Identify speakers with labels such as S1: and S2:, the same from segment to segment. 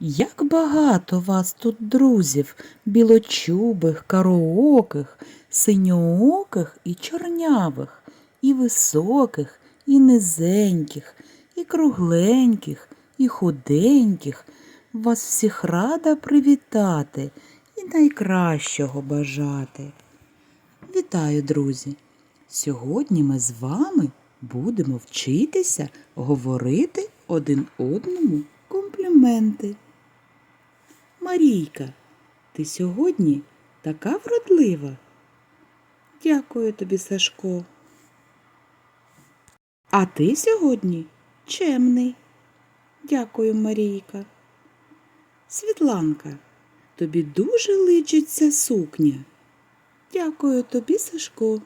S1: Як багато вас тут друзів, білочубих, карооких, синьооких і чорнявих, і високих, і низеньких, і кругленьких, і худеньких. Вас всіх рада привітати і найкращого бажати. Вітаю, друзі! Сьогодні ми з вами будемо вчитися говорити один одному компліменти. Марійка, ти сьогодні така вродлива. Дякую тобі, Сашко. А ти сьогодні чемний. Дякую, Марійка. Світланка, тобі дуже личиться сукня. Дякую тобі, Сашко.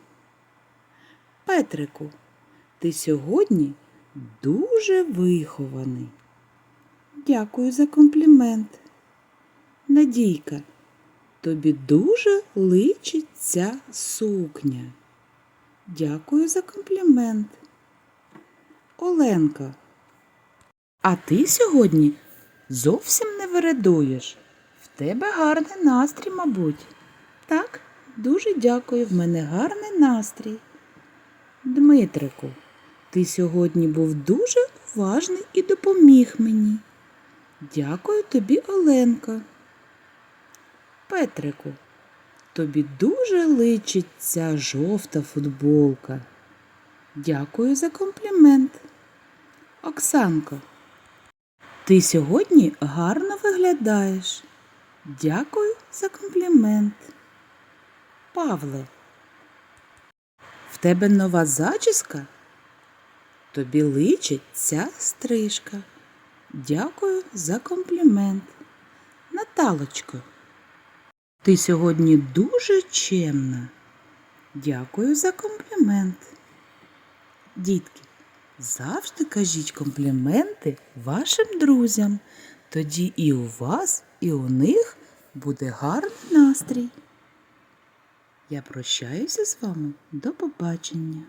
S1: Петрику, ти сьогодні дуже вихований. Дякую за комплімент. Надійка, тобі дуже личить ця сукня. Дякую за комплімент. Оленка, а ти сьогодні зовсім не вередуєш. В тебе гарний настрій, мабуть. Так, дуже дякую, в мене гарний настрій. Дмитрику, ти сьогодні був дуже уважний і допоміг мені. Дякую тобі, Оленка. Петрику, тобі дуже личить ця жовта футболка. Дякую за комплімент. Оксанко, ти сьогодні гарно виглядаєш. Дякую за комплімент. Павле, в тебе нова зачіска? Тобі личить ця стрижка. Дякую за комплімент. Наталочко, ти сьогодні дуже чемна. Дякую за комплімент. Дітки, завжди кажіть компліменти вашим друзям. Тоді і у вас, і у них буде гарний настрій. Я прощаюся з вами. До побачення.